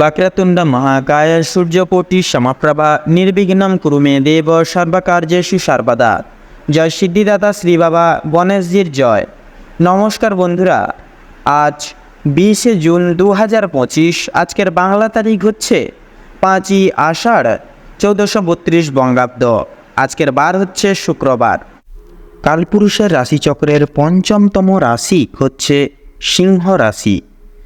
বক্রতুণ্ড মহাকায় সূর্যকোটি সমপ্রভা নির্বিঘ্নম কুরু মে দেব সর্বকার্যেষু সর্বদা জয় সিদ্ধিদাতা শ্রী বাবা গণেশজির জয়। নমস্কার বন্ধুরা, আজ বিশে জুন দু হাজার পঁচিশ, আজকের বাংলা তারিখ হচ্ছে পাঁচই আষাঢ় চৌদ্দশো বত্রিশ বঙ্গাব্দ। আজকের বার হচ্ছে শুক্রবার। কালপুরুষের রাশিচক্রের পঞ্চমতম রাশি হচ্ছে সিংহ রাশি।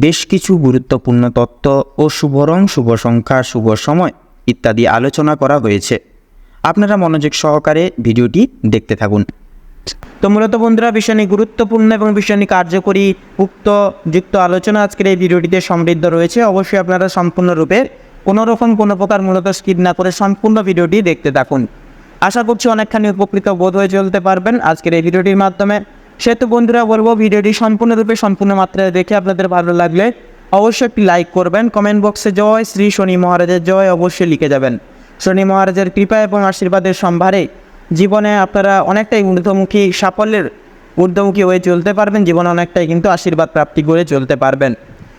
বেশ কিছু গুরুত্বপূর্ণ তত্ত্ব ও শুভ রং শুভ সংখ্যা, শুভ সময় ইত্যাদি আলোচনা করা হয়েছে। আপনারা মনোযোগ সহকারে ভিডিওটি দেখতে থাকুন। তো মূলত বন্ধুরা ভীষণ গুরুত্বপূর্ণ এবং ভীষণ কার্যকরী, উক্ত, যুক্ত আলোচনা আজকের এই ভিডিওটিতে সমৃদ্ধ রয়েছে। অবশ্যই আপনারা সম্পূর্ণরূপে কোনো রকম কোনো প্রকার মূলত স্কিপ না করে সম্পূর্ণ ভিডিওটি দেখতে থাকুন। আশা করছি অনেকখানি উপকৃত বোধ হয়ে চলতে পারবেন আজকের এই ভিডিওটির মাধ্যমে। সেহেতু বন্ধুরা বলব, ভিডিওটি সম্পূর্ণরূপে সম্পূর্ণ মাত্রায় দেখে আপনাদের ভালো লাগলে অবশ্যই একটি লাইক করবেন। কমেন্ট বক্সে জয় শ্রী শনি মহারাজের জয় অবশ্যই লিখে যাবেন। শনি মহারাজের কৃপা এবং আশীর্বাদের সম্ভারে জীবনে আপনারা অনেকটাই ঊর্ধ্বমুখী সাফল্যের ঊর্ধ্বমুখী হয়ে চলতে পারবেন, জীবনে অনেকটাই কিন্তু আশীর্বাদ প্রাপ্তি করে চলতে পারবেন।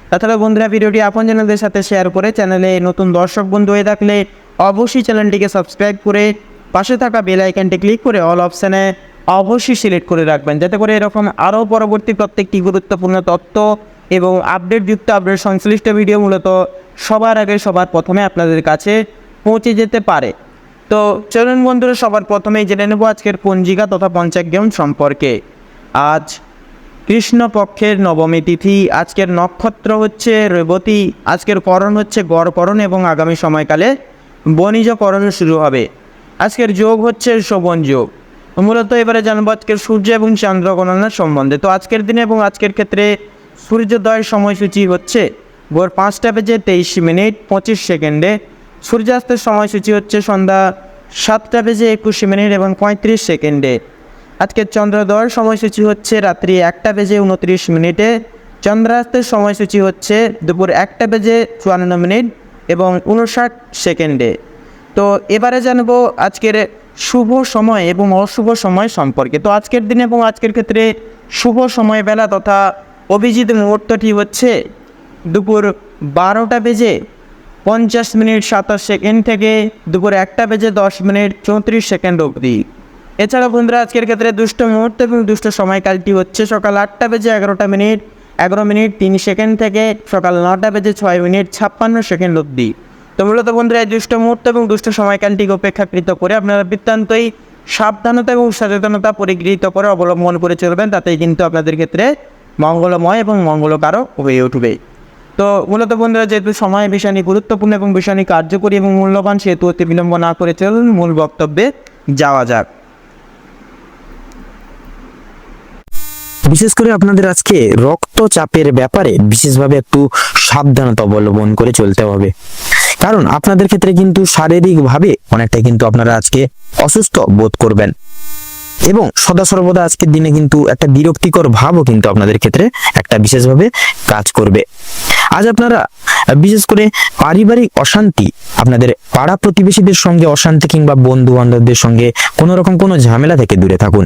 তাছাড়া বন্ধুরা ভিডিওটি আপন জনদের সাথে শেয়ার করে চ্যানেলে নতুন দর্শক বন্ধু হয়ে থাকলে অবশ্যই চ্যানেলটিকে সাবস্ক্রাইব করে পাশে থাকা বেল আইকনটি ক্লিক করে অল অপশানে অবশ্যই সিলেক্ট করে রাখবেন, যাতে করে এরকম আরও পরবর্তী প্রত্যেকটি গুরুত্বপূর্ণ তথ্য এবং আপডেটযুক্ত আপডেট সংশ্লিষ্ট ভিডিও মূলত সবার আগে সবার প্রথমে আপনাদের কাছে পৌঁছে যেতে পারে। তো চলুন বন্ধুরা, সবার প্রথমেই জেনে নেব আজকের পঞ্জিকা তথা পঞ্চাগ্রাম সম্পর্কে। আজ কৃষ্ণপক্ষের নবমী তিথি, আজকের নক্ষত্র হচ্ছে রেবতী, আজকের করণ হচ্ছে গড়করণ এবং আগামী সময়কালে বণিজকরণ শুরু হবে। আজকের যোগ হচ্ছে শোভন যোগ। মূলত এবারে জানব আজকের সূর্য এবং চন্দ্র গণনার সম্বন্ধে। তো আজকের দিনে এবং আজকের ক্ষেত্রে সূর্যোদয়ের সময়সূচি হচ্ছে ভোর পাঁচটা বেজে তেইশ মিনিট পঁচিশ সেকেন্ডে। সূর্যাস্তের সময়সূচি হচ্ছে সন্ধ্যা সাতটা বেজে একুশ মিনিট এবং পঁয়ত্রিশ সেকেন্ডে। আজকের চন্দ্রোদয়ের সময়সূচি হচ্ছে রাত্রি একটা বেজে উনত্রিশ মিনিটে। চন্দ্রাস্তের সময়সূচি হচ্ছে দুপুর একটা বেজে চুয়ান্ন মিনিট এবং উনষাট সেকেন্ডে। তো এবারে জানব আজকের শুভ সময় এবং অশুভ সময় সম্পর্কে। তো আজকের দিনে এবং আজকের ক্ষেত্রে শুভ সময় বেলা তথা অভিজিৎ মুহূর্তটি হচ্ছে দুপুর বারোটা বেজে পঞ্চাশ মিনিট সাতাশ সেকেন্ড থেকে দুপুর একটা বেজে দশ মিনিট চৌত্রিশ সেকেন্ড অবধি। এছাড়া বন্ধুরা, আজকের ক্ষেত্রে দুষ্ট মুহূর্ত এবং দুষ্ট সময়কালটি হচ্ছে সকাল আটটা বেজে এগারোটা মিনিট, এগারো মিনিট তিন সেকেন্ড থেকে সকাল নটা বেজে ছয় মিনিট ছাপ্পান্ন সেকেন্ড অবধি। তো মূলত বন্ধুরা, এই দুষ্ট মুহূর্ত এবং দুষ্ট সময়কালটিকে উপেক্ষাকৃত করে আপনারা বৃত্তান্তই সাবধানতা এবং সচেতনতা পরিগৃহীত করে অবলম্বন করে চলবেন, তাতেই কিন্তু আপনাদের ক্ষেত্রে মঙ্গলময় এবং মঙ্গলকারক হয়ে উঠবে। তো মূলত বন্ধুরা, যেহেতু সময় ভীষণই গুরুত্বপূর্ণ এবং ভীষণই কার্যকরী এবং মূল্যবান, সেহেতু অতি বিলম্ব না করে চলুন মূল বক্তব্যে যাওয়া যাক। বিশেষ করে আপনাদের আজকে রক্তচাপের ব্যাপারে বিশেষভাবে একটু সাবধানতা অবলম্বন করে চলতে হবে। কারণ আপনাদের ক্ষেত্রে কিন্তু শারীরিকভাবে অনেকটা কিন্তু আপনারা আজকে অসুস্থ বোধ করবেন। এবং সদা সর্বদা আজকের দিনে কিন্তু একটা বিরক্তিকর ভাবও কিন্তু আপনাদের ক্ষেত্রে একটা বিশেষভাবে কাজ করবে। আজ আপনারা, বিশেষ করে পারিবারিক অশান্তি, আপনাদের পাড়া প্রতিবেশীদের সঙ্গে অশান্তি কিংবা বন্ধু বান্ধবদের সঙ্গে কোনো রকম কোনো ঝামেলা থেকে দূরে থাকুন।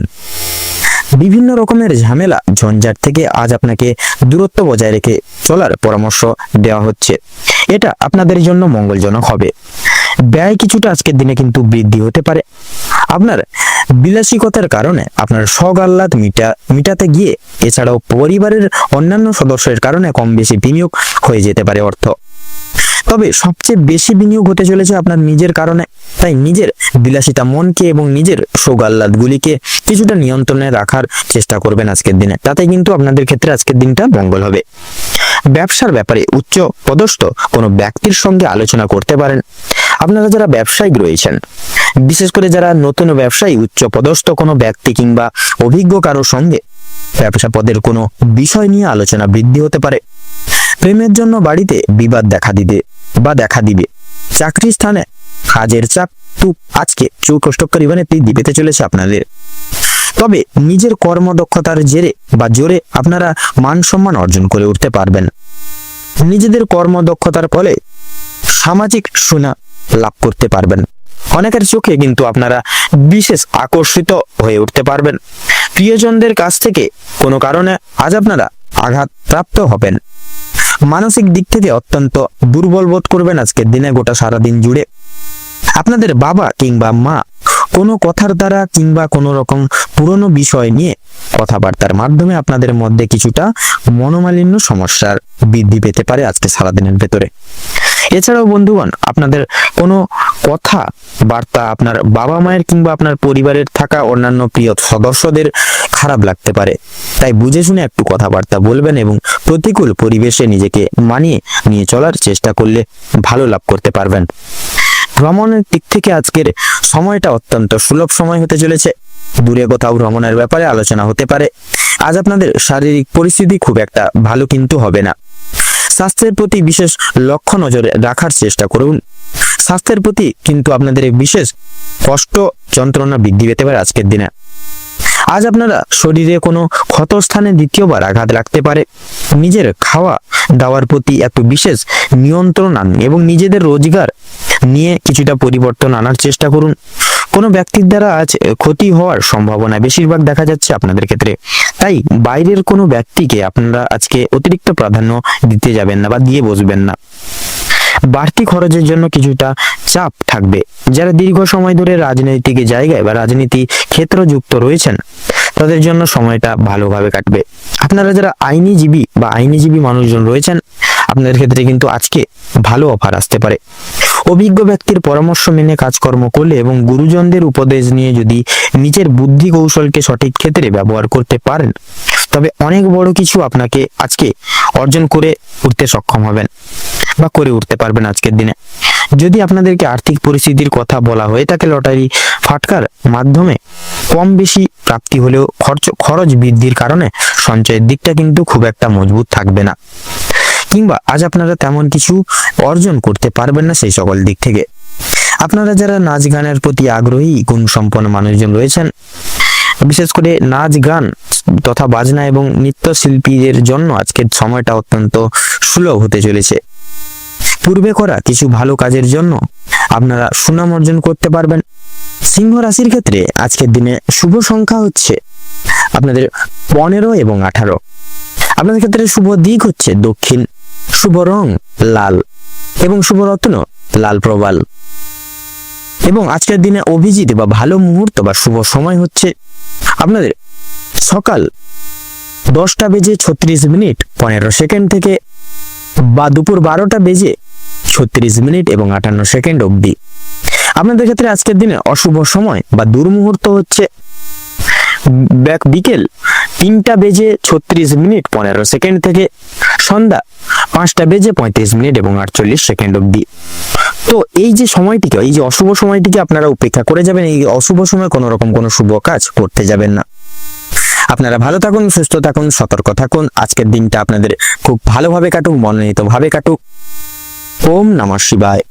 বিভিন্ন রকমের ঝামেলা ঝঞ্ঝাট থেকে আজ আপনাকে দূরত্ব বজায় রেখে চলার পরামর্শ দেওয়া হচ্ছে। এটা আপনাদের জন্য মঙ্গলজনক হবে। ব্যয় কিছুটা আজকের দিনে কিন্তু বৃদ্ধি হতে পারে। আপনার বিলাসিকতার কারণে আপনার শখ আহ্লাদ মিটা, মিটাতে গিয়ে এছাড়াও পরিবারের অন্যান্য সদস্যের কারণে কম বেশি বিনিয়োগ হয়ে যেতে পারে অর্থ। তবে সবচেয়ে বেশি বিনিয়োগ হতে চলেছে আপনার নিজের কারণে। তাই নিজের বিলাসিতা মনকে এবং নিজের সৌগাল্লাদগুলিকে কিছুটা নিয়ন্ত্রণে রাখার চেষ্টা করবেন আজকের দিনে। তাতে কিন্তু আপনাদের ক্ষেত্রে আজকের দিনটা মঙ্গল হবে। ব্যবসার ব্যাপারে উচ্চ পদস্থ কোনো ব্যক্তির সঙ্গে আলোচনা করতে পারেন। আপনারা যারা ব্যবসায়িক রয়েছেন, বিশেষ করে যারা নতুন ব্যবসায়ী, উচ্চ পদস্থ কোনো ব্যক্তি কিংবা অভিজ্ঞ কারোর সঙ্গে ব্যবসা পদের কোনো বিষয় নিয়ে আলোচনা বৃদ্ধি হতে পারে। প্রেমের জন্য বাড়িতে বিবাদ দেখা দিবে বা দেখা দিবে। চাকরি স্থানে কাজের চাপ টুপ আজকে চৌকষ্টকর ইভেন্টটি দিবেতে চলেছে আপনাদের। তবে নিজের কর্মদক্ষতার জেরে বা জোরে আপনারা মান সম্মান অর্জন করে উঠতে পারবেন। নিজেদের কর্মদক্ষতার ফলে সামাজিক সুনা লাভ করতে পারবেন। অনেকের চোখে কিন্তু আপনারা বিশেষ আকর্ষিত হয়ে উঠতে পারবেন। প্রিয়জনদের কাছ থেকে কোনো কারণে আজ আপনারা আঘাত প্রাপ্ত হবেন। মানসিক দিক থেকে অত্যন্ত দুর্বল বোধ করবেন আজকের দিনে গোটা সারাদিন জুড়ে। আপনাদের বাবা কিংবা মা কোনো কথার দ্বারা কিংবা কোনো রকম পুরনো বিষয় নিয়ে কথাবার্তার মাধ্যমে আপনাদের মধ্যে কিছুটা মনোমালিন্য সমস্যার বৃদ্ধি পেতে পারে আজকে সারাদিনের ভেতরে। এছাড়াও বন্ধুগণ, আপনাদের কোনো কথা, বার্তা আপনার বাবা মায়ের কিংবা আপনার পরিবারের থাকা অন্যান্য প্রিয় সদস্যদের খারাপ লাগতে পারে। তাই বুঝে শুনে একটু কথাবার্তা বলবেন এবং প্রতিকূল পরিবেশে নিজেকে মানিয়ে নিয়ে চলার চেষ্টা করলে ভালো লাভ করতে পারবেন। ভ্রমণের দিক থেকে আজকের সময়টা অত্যন্ত সুলভ সময় হতে চলেছে। দূরে কোথাও ভ্রমণের ব্যাপারে আলোচনা হতে পারে। আজ আপনাদের শারীরিক পরিস্থিতি খুব একটা ভালো কিন্তু হবে না। স্বাস্থ্যের প্রতি বিশেষ লক্ষ্য নজরে রাখার চেষ্টা করুন। স্বাস্থ্যের প্রতি কিন্তু আপনাদের বিশেষ কষ্ট যন্ত্রণা বৃদ্ধি পেতে পারে আজকের দিনে। আজ আপনারা শরীরে কোনো ক্ষতস্থানে দ্বিতীয়বার আঘাত লাগতে পারে। নিজের খাওয়া দাওয়ার প্রতি একটু বিশেষ নিয়ন্ত্রণ আনুন এবং নিজেদের রোজগার নিয়ে কিছুটা পরিবর্তন আনার চেষ্টা করুন। কোনো ব্যক্তির দ্বারা আজ ক্ষতি হওয়ার সম্ভাবনা বেশিরভাগ দেখা যাচ্ছে আপনাদের ক্ষেত্রে। তাই বাইরের কোনো ব্যক্তিকে আপনারা আজকে অতিরিক্ত প্রাধান্য দিতে যাবেন না বা দিয়ে বসবেন না। বাড়তি খরচের জন্য কিছুটা চাপ থাকবে। যারা দীর্ঘ সময় ধরে রাজনৈতিক জায়গায় বা রাজনীতি ক্ষেত্র যুক্ত রয়েছেন, তাদের জন্য সময়টা ভালোভাবে কাটবে। আপনারা যারা আইনিজীবী বা আইনিজীবী মানুষজন রয়েছেন, আপনাদের ক্ষেত্রে কিন্তু আজকে ভালো অফার আসতে পারে। অভিজ্ঞ ব্যক্তির পরামর্শ মেনে কাজকর্ম করলে এবং গুরুজনদের উপদেশ নিয়ে যদি নিজের বুদ্ধি কৌশলকে সঠিক ক্ষেত্রে ব্যবহার করতে পারেন তবে অনেক বড় কিছু আপনাকে আজকে অর্জন করে উঠতে সক্ষম হবেন বা করে উঠতে পারবেন আজকের দিনে। যদি আপনাদেরকে আর্থিক পরিস্থিতির কথা বলা হয়ে থাকে, লটারি ফাটকার মাধ্যমে কম বেশি প্রাপ্তি হলেও খরচ খরচ বৃদ্ধির কারণে সঞ্চয়ের দিকটা কিন্তু খুব একটা মজবুত থাকবে না। কিংবা আজ আপনারা তেমন কিছু অর্জন করতে পারবেন না সেই সকল দিক থেকে। আপনারা যারা নাচ গানের প্রতি আগ্রহী গুণ সম্পন্ন মানুষজন রয়েছেন বিশেষ করে নাচ, গান তথা বাজনা এবং নৃত্যশিল্পীদের জন্য আজকের সময়টা অত্যন্ত সুলভ হতে চলেছে। পূর্বে করা কিছু ভালো কাজের জন্য আপনারা সুনাম অর্জন করতে পারবেন। সিংহ রাশির ক্ষেত্রে আজকের দিনে শুভ সংখ্যা হচ্ছে আপনাদের পনেরো এবং আঠারো। আপনাদের ক্ষেত্রে শুভ দিক হচ্ছে দক্ষিণ, শুভ রং লাল এবং শুভ রত্ন লাল প্রবাল। এবং আজকের দিনে অভিজিৎ বা ভালো মুহূর্ত বা শুভ সময় হচ্ছে আপনাদের সকাল দশটা বেজে ছত্রিশ মিনিট পনেরো সেকেন্ড থেকে বা দুপুর বারোটা বেজে ছত্রিশ মিনিট এবং আটান্ন সেকেন্ড অবধি। আপনাদের ক্ষেত্রে আজকের দিনে অশুভ সময় বা দুর্মুহূর্ত হচ্ছে ব্যাক বিকেল তিনটা বেজে ছত্রিশ মিনিট পনেরো সেকেন্ড থেকে সন্ধ্যা পাঁচটা বেজে পঁয়ত্রিশ মিনিট এবং আটচল্লিশ সেকেন্ড অবধি। তো এই যে সময়টিকে, এই যে অশুভ সময়টিকে আপনারা উপেক্ষা করে যাবেন, এই অশুভ সময় কোনো রকম কোনো শুভ কাজ করতে যাবেন না। আপনারা ভালো থাকুন, সুস্থ থাকুন, সতর্ক থাকুন। আজকের দিনটা আপনাদের খুব ভালোভাবে কাটুক, মনোনীতভাবে কাটুক। ওম নমঃ শিবায়।